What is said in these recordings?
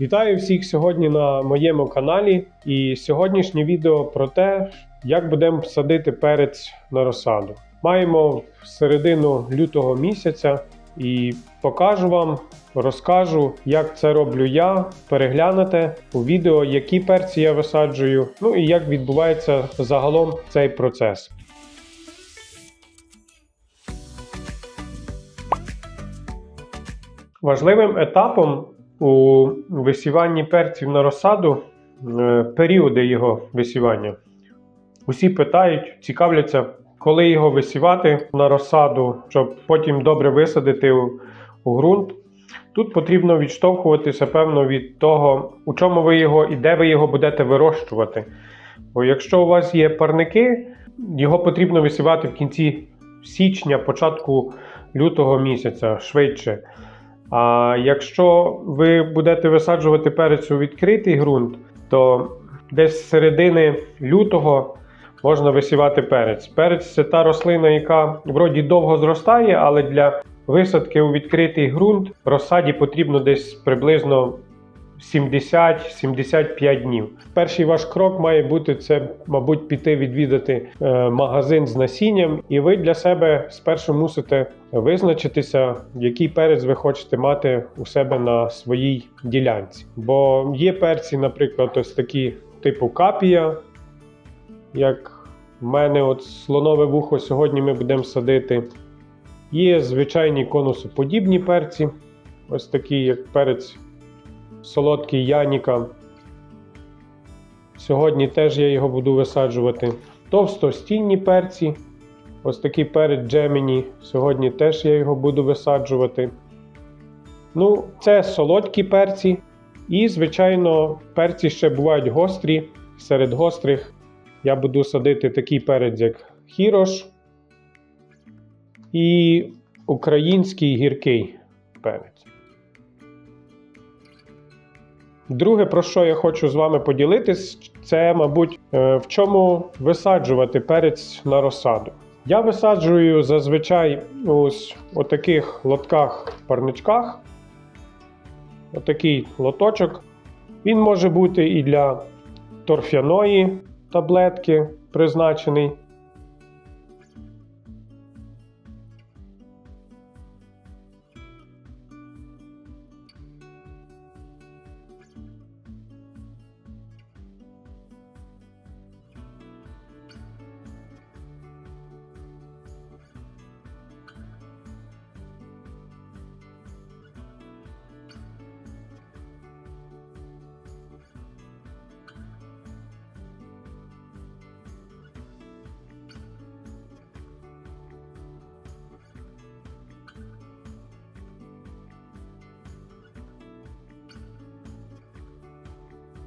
Вітаю всіх сьогодні на моєму каналі. І сьогоднішнє відео про те, як будемо садити перець на розсаду. Маємо середину лютого місяця і покажу вам, розкажу, як це роблю я. Переглянете у відео, які перці я висаджую, ну і як відбувається загалом цей процес. Важливим етапом у висіванні перців на розсаду е, періоди його висівання. Усі питають, цікавляться, коли його висівати на розсаду, щоб потім добре висадити у, у ґрунт. Тут потрібно відштовхуватися, певно, від того, у чому ви його і де ви його будете вирощувати. Бо якщо у вас є парники, його потрібно висівати в кінці січня, початку лютого місяця, швидше. А якщо ви будете висаджувати перець у відкритий ґрунт, то десь з середини лютого можна висівати перець. Перець це та рослина, яка вроді довго зростає, але для висадки у відкритий ґрунт розсаді потрібно десь приблизно 70-75 днів. Перший ваш крок має бути це, мабуть, піти відвідати е, магазин з насінням, і ви для себе спершу мусите визначитися, який перець ви хочете мати у себе на своїй ділянці. Бо є перці, наприклад, ось такі типу капія, як в мене от слонове вухо сьогодні ми будемо садити. Є звичайні конусоподібні перці, ось такі, як перець солодкий Яніка. Сьогодні теж я його буду висаджувати. Товстостінні перці. Ось такий перець Джеміні. Сьогодні теж я його буду висаджувати. Ну, це солодкі перці. І, звичайно, перці ще бувають гострі. Серед гострих я буду садити такий перець, як хірош. І український гіркий перець. Друге, про що я хочу з вами поділитись, це, мабуть, е, в чому висаджувати перець на розсаду. Я висаджую зазвичай ось у таких лотках-парничках. Отакий лоточок. Він може бути і для торфяної таблетки призначений.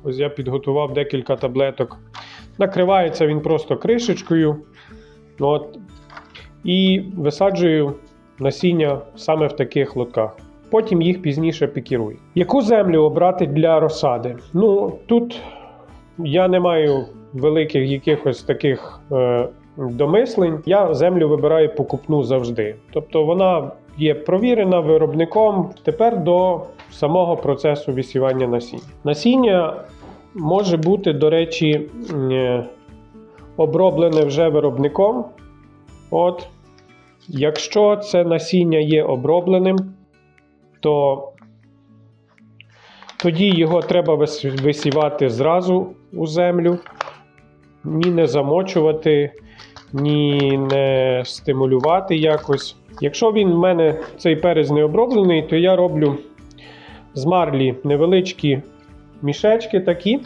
Ось я підготував декілька таблеток. Накривається він просто кришечкою. От. І висаджую насіння саме в таких лотках. Потім їх пізніше пікірую. Яку землю обрати для розсади? Ну, тут я не маю великих якихось таких е, домислень. Я землю вибираю покупну завжди. Тобто вона є провірена виробником тепер до самого процесу висівання насіння. Насіння може бути, до речі, е, оброблене вже виробником. От. Якщо це насіння є обробленим, то тоді його треба висівати зразу у землю, ні не замочувати, ні не стимулювати якось. Якщо він в мене цей перець не оброблений, то я роблю з марлі невеличкі мішечки такі.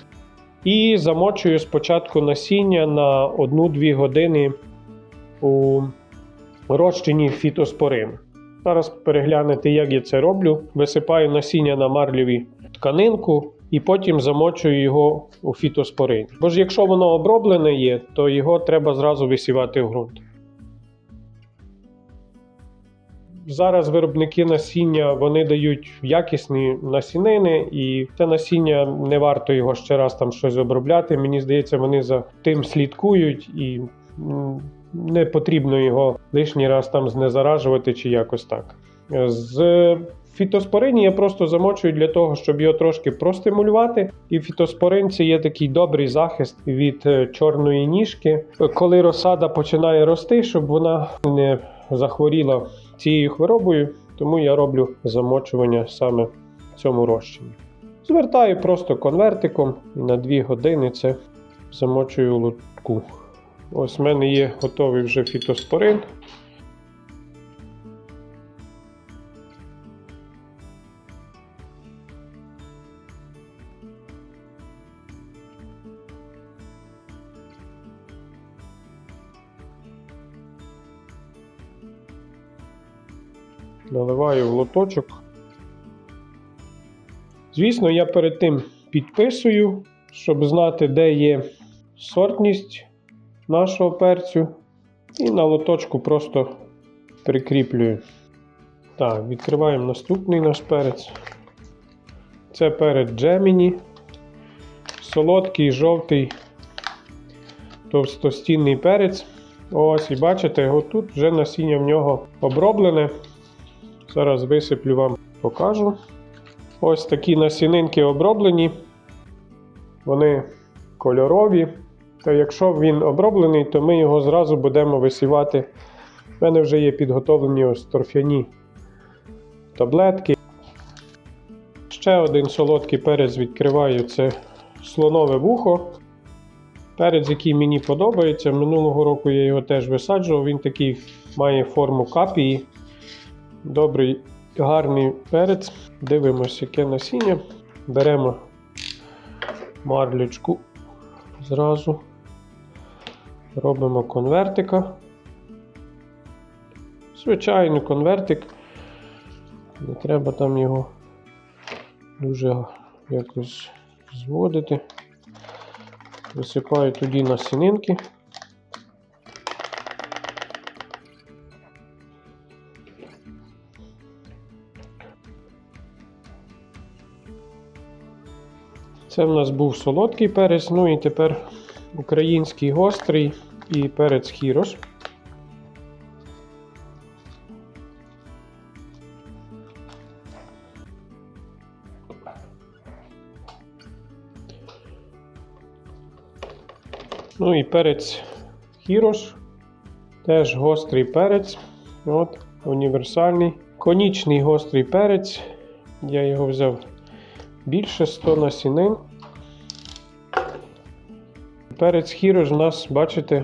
І замочую спочатку насіння на 1-2 години у розчині фітоспорин. Зараз переглянете, як я це роблю. Висипаю насіння на марлеві тканинку і потім замочую його у фітоспорин. Бо ж якщо воно оброблене є, то його треба зразу висівати в ґрунт. Зараз виробники насіння вони дають якісні насінини, і це насіння не варто його ще раз там щось обробляти. Мені здається, вони за тим слідкують і не потрібно його лишній раз там знезаражувати чи якось так. З фітоспорині я просто замочую для того, щоб його трошки простимулювати. І фітоспорин це є такий добрий захист від е, чорної ніжки. Коли розсада починає рости, щоб вона не захворіла цією хворобою, тому я роблю замочування саме в цьому розчині. Звертаю просто конвертиком і на 2 години це замочую лутку. Ось в мене є готовий вже фітоспорин. Наливаю в лоточок. Звісно, я перед тим підписую, щоб знати, де є сортність нашого перцю. І на лоточку просто прикріплюю. Так, відкриваємо наступний наш перець. Це перець Gemini. Солодкий, жовтий, товстостінний перець. Ось, і бачите, отут вже насіння в нього оброблене. Зараз висиплю вам, покажу. Ось такі насінинки оброблені. Вони кольорові. Та якщо він оброблений, то ми його зразу будемо висівати. У мене вже є підготовлені ось торфяні таблетки. Ще один солодкий перець відкриваю це слонове вухо. Перець, який мені подобається. Минулого року я його теж висаджував. Він такий має форму капії. Добрий, гарний перець. Дивимося, яке насіння. Беремо марлючку зразу. Робимо конвертика. Звичайний конвертик. Не треба там його дуже якось зводити. Висипаю тоді насінинки. Це в нас був солодкий перець, ну і тепер український гострий і перець хірош. Ну і перець хірош. Теж гострий перець. От, універсальний. Конічний гострий перець. Я його взяв більше 100 насінин. Перець хірош у нас, бачите,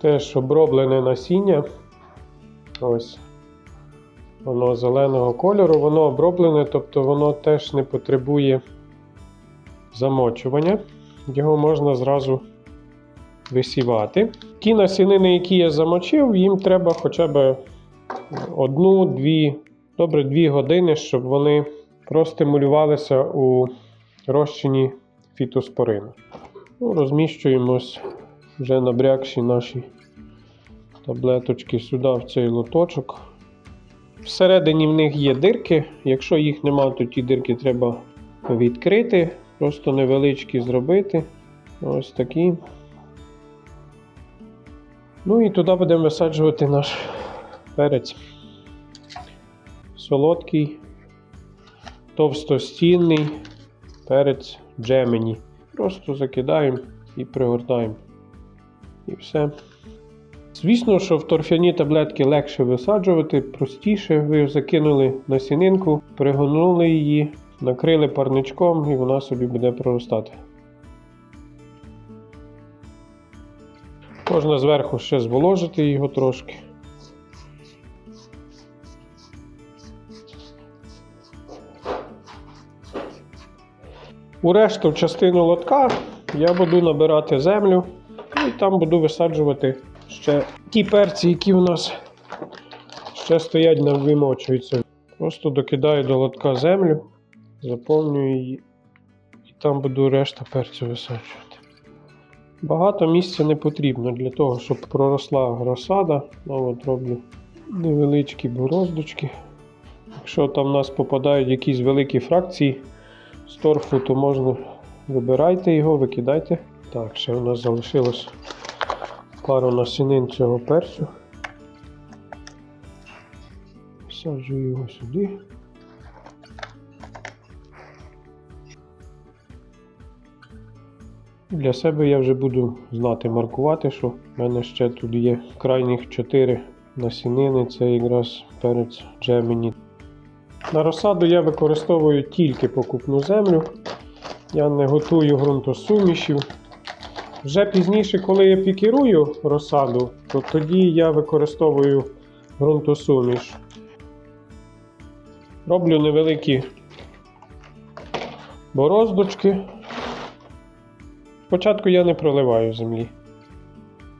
теж оброблене насіння. Ось. Воно зеленого кольору, воно оброблене, тобто воно теж не потребує замочування. Його можна зразу висівати. Ті насінини, які я замочив, їм треба хоча б одну-дві, добре, дві години, щоб вони простимулювалися у розчині фітоспорину. Ну, розміщуємось вже набрякші наші таблеточки сюди, в цей лоточок. Всередині в них є дирки. Якщо їх немає, то ті дирки треба відкрити, просто невеличкі зробити. Ось такі. Ну і туди будемо висаджувати наш перець. Солодкий, товстостінний перець Gemini. Просто закидаємо і пригортаємо. І все. Звісно, що в торфяні таблетки легше висаджувати, простіше. Ви закинули насінинку, пригонули її, накрили парничком і вона собі буде проростати. Можна зверху ще зволожити його трошки. У решту частину лотка я буду набирати землю і там буду висаджувати ще ті перці, які у нас ще стоять вимочуються. Просто докидаю до лотка землю, заповнюю її і там буду решта перцю висаджувати. Багато місця не потрібно для того, щоб проросла розсада. Ну, от роблю невеличкі бороздочки. Якщо там в нас попадають якісь великі фракції з торфу, то можна вибирайте його, викидайте. Так, ще у нас залишилось пару насінин цього перцю. Саджую його сюди. Для себе я вже буду знати маркувати, що в мене ще тут є крайніх 4 насінини, це якраз перець джемені. На розсаду я використовую тільки покупну землю. Я не готую ґрунтосумішів. Вже пізніше, коли я пікірую розсаду, то тоді я використовую ґрунтосуміш. Роблю невеликі бороздочки. Спочатку я не проливаю землі.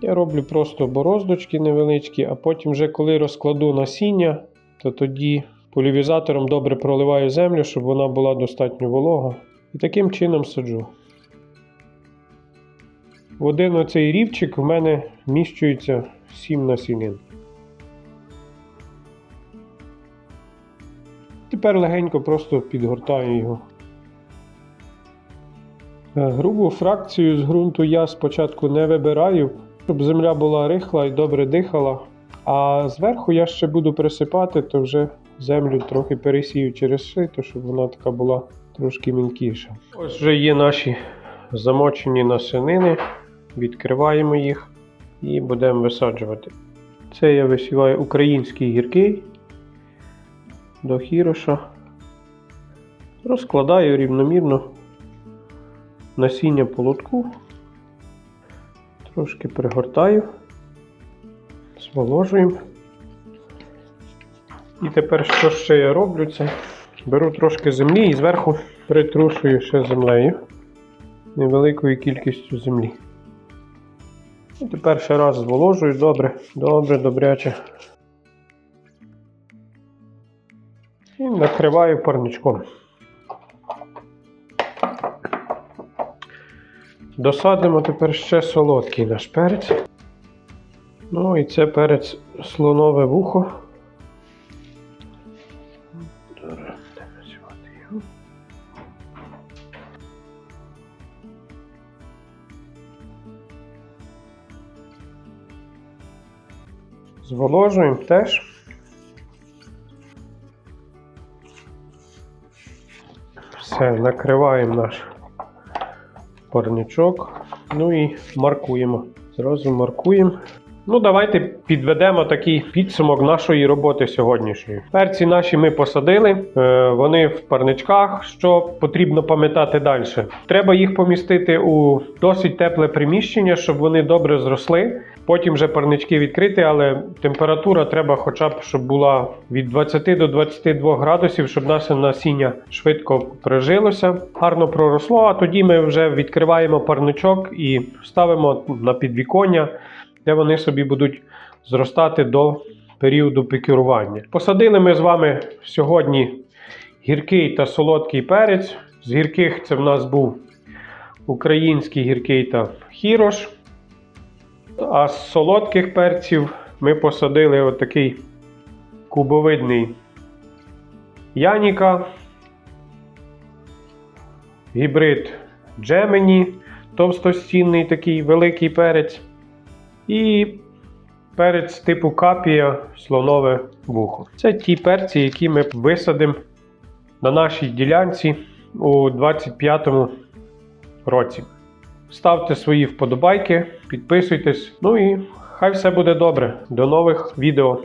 Я роблю просто бороздочки невеличкі, а потім, вже коли розкладу насіння, то тоді полівізатором добре проливаю землю, щоб вона була достатньо волога. І таким чином саджу. В один оцей рівчик в мене вміщується 7 насінин. Тепер легенько просто підгортаю його. Е, Грубу фракцію з ґрунту я спочатку не вибираю, щоб земля була рихла і добре дихала. А зверху я ще буду присипати, то вже землю трохи пересію через сито, щоб вона така була трошки мілкіша. Ось вже є наші замочені насинини. Відкриваємо їх і будемо висаджувати. Це я висіваю український гіркий до хіроша. Розкладаю рівномірно насіння по лотку. Трошки пригортаю, зволожуємо. І тепер, що ще я роблю, це беру трошки землі і зверху притрушую ще землею невеликою кількістю землі. І тепер ще раз зволожую добре, добре, добряче. І накриваю парничком. Досадимо тепер ще солодкий наш перець. Ну і це перець слонове вухо. Називати його. Зволожуємо теж. Все, накриваємо наш парничок. Ну і маркуємо. Зразу маркуємо. Ну, давайте підведемо такий підсумок нашої роботи сьогоднішньої. Перці наші ми посадили, е, вони в парничках. Що потрібно пам'ятати далі? Треба їх помістити у досить тепле приміщення, щоб вони добре зросли. Потім вже парнички відкрити, але температура треба, хоча б щоб була від 20 до 22 градусів, щоб наше насіння швидко прижилося, гарно проросло. А тоді ми вже відкриваємо парничок і ставимо на підвіконня, де вони собі будуть зростати до періоду пікірування. Посадили ми з вами сьогодні гіркий та солодкий перець. З гірких це в нас був український гіркий та хірош. А з солодких перців ми посадили отакий кубовидний Яніка, гібрид Gemini, товстостінний такий великий перець. І перець типу капія слонове вухо. Це ті перці, які ми висадимо на нашій ділянці у 25-му році. Ставте свої вподобайки, підписуйтесь. Ну і хай все буде добре. До нових відео.